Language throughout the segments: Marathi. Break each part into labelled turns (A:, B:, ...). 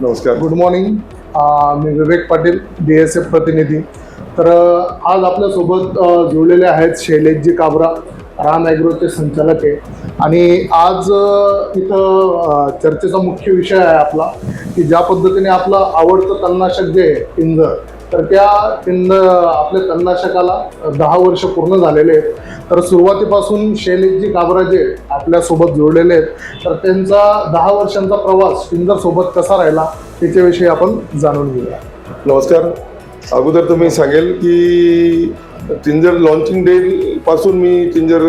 A: नमस्कार.
B: गुड मॉर्निंग मी Vivek Patil D S F प्रतिनिधी. तर आज आपल्यासोबत जुळलेले आहेत शैलेशजी काबरा राम ॲग्रोचे संचालक आहे. आणि आज इथं चर्चेचा मुख्य विषय आहे आपला की ज्या पद्धतीने आपलं आवडतं तन्नाशक जे आहे पिंजर तर त्या पिंज आपल्या तणनाशकाला दहा वर्ष पूर्ण झालेले आहेत. तर सुरुवातीपासून शैलेशजी काबराजे आपल्यासोबत जोडलेले आहेत. तर त्यांचा दहा वर्षांचा प्रवास पिंजर सोबत कसा राहिला त्याच्याविषयी आपण जाणून घेऊया.
A: नमस्कार. अगोदर तुम्ही सांगेल की टिंजर लॉन्चिंग डेपासून मी टिंजर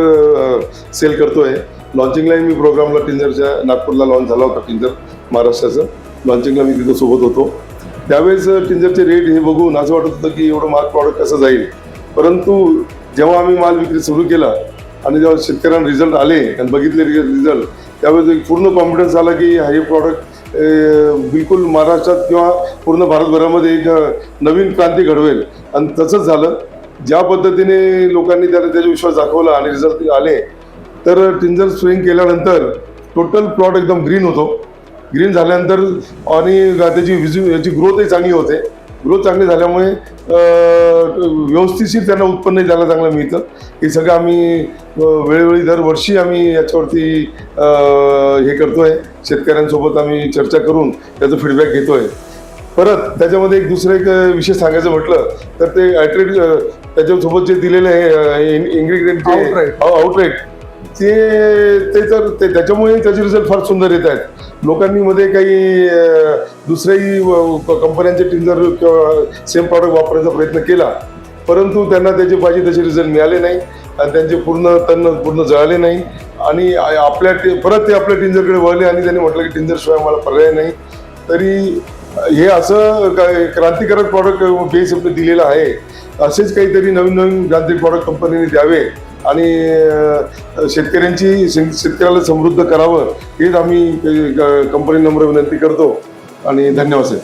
A: सेल करतोय. लॉन्चिंगलाही मी प्रोग्रामला टिंजरच्या नागपूरला लॉन्च झाला होता टिंजर महाराष्ट्राचं. लॉन्चिंगला मी तिथं सोबत होतो. त्यावेळेस टिंजरचे रेट हे बघून असं वाटत होतं की एवढं महाग प्रॉडक्ट कसं जाईल. परंतु जेव्हा आम्ही माल विक्री सुरू केला आणि जेव्हा शेतकऱ्यांना रिझल्ट आले आणि बघितले रिझल्ट त्यावेळेस एक पूर्ण कॉन्फिडन्स आला की हे प्रॉडक्ट बिलकुल महाराष्ट्रात किंवा पूर्ण भारतभरामध्ये एक नवीन क्रांती घडवेल. आणि तसंच झालं. ज्या पद्धतीने लोकांनी त्याला त्याचा विश्वास दाखवला आणि रिझल्ट आले तर टिंजर स्विंग केल्यानंतर टोटल प्लॉट एकदम ग्रीन होतो. ग्रीन झाल्यानंतर आणि त्याची विजू याची ग्रोथही चांगली होते. ग्रोथ चांगली झाल्यामुळे व्यवस्थितशीर त्यांना उत्पन्न त्याला चांगलं मिळतं. हे सगळं आम्ही वेळोवेळी दरवर्षी आम्ही याच्यावरती हे करतोय. शेतकऱ्यांसोबत आम्ही चर्चा करून त्याचा फीडबॅक घेतोय. परत त्याच्यामध्ये एक दुसरं एक विशेष सांगायचं म्हटलं तर ते ॲट्रेट त्याच्यासोबत जे दिलेले आहे इन्ग्रेडियंट ते ते तर ते त्याच्यामुळे त्याचे रिझल्ट फार सुंदर येत आहेत. लोकांनी मध्ये काही दुसऱ्याही कंपन्यांचे टिंजर किंवा सेम प्रॉडक्ट वापरायचा प्रयत्न केला परंतु त्यांना त्याचे पाहिजे तसे रिझल्ट मिळाले नाही आणि त्यांचे पूर्ण तण पूर्ण जळाले नाही. आणि आपल्या परत ते आपल्या टिंजरकडे वळले आणि त्यांनी म्हटलं की टिंजरशिवाय मला पर्याय नाही. तरी हे असं काय क्रांतिकारक प्रॉडक्ट बेस दिलेलं आहे. असेच काहीतरी नवीन नवीन क्रांतिक प्रॉडक्ट कंपनीने द्यावे. आणि शेतकऱ्यांची शेतकऱ्याला समृद्ध करावं हेच आम्ही कंपनी नम्र विनंती करतो. आणि धन्यवाद सर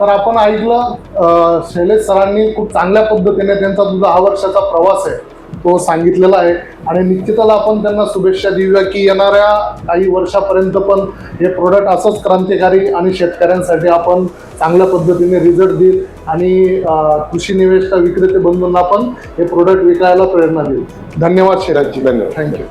B: तर आपण ऐकलं शैलेश सरांनी खूप चांगल्या पद्धतीने त्यांचा तुझा हा वर्षाचा प्रवास आहे तो सांगितलेला आहे. आणि निश्चितच आपण त्यांना शुभेच्छा देऊया की येणाऱ्या काही वर्षापर्यंत पण हे प्रोडक्ट असंच क्रांतिकारी आणि शेतकऱ्यांसाठी आपण चांगल्या पद्धतीने रिझल्ट देईल. आणि कृषी निवेश विक्रेते बंधूंना पण हे प्रोडक्ट विकायला प्रेरणा देईल धन्यवाद शैलेशजी
A: धन्यवाद
B: thank you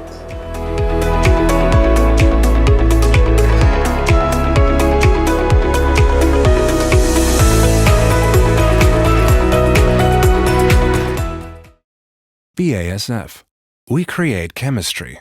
C: BASF. We create chemistry.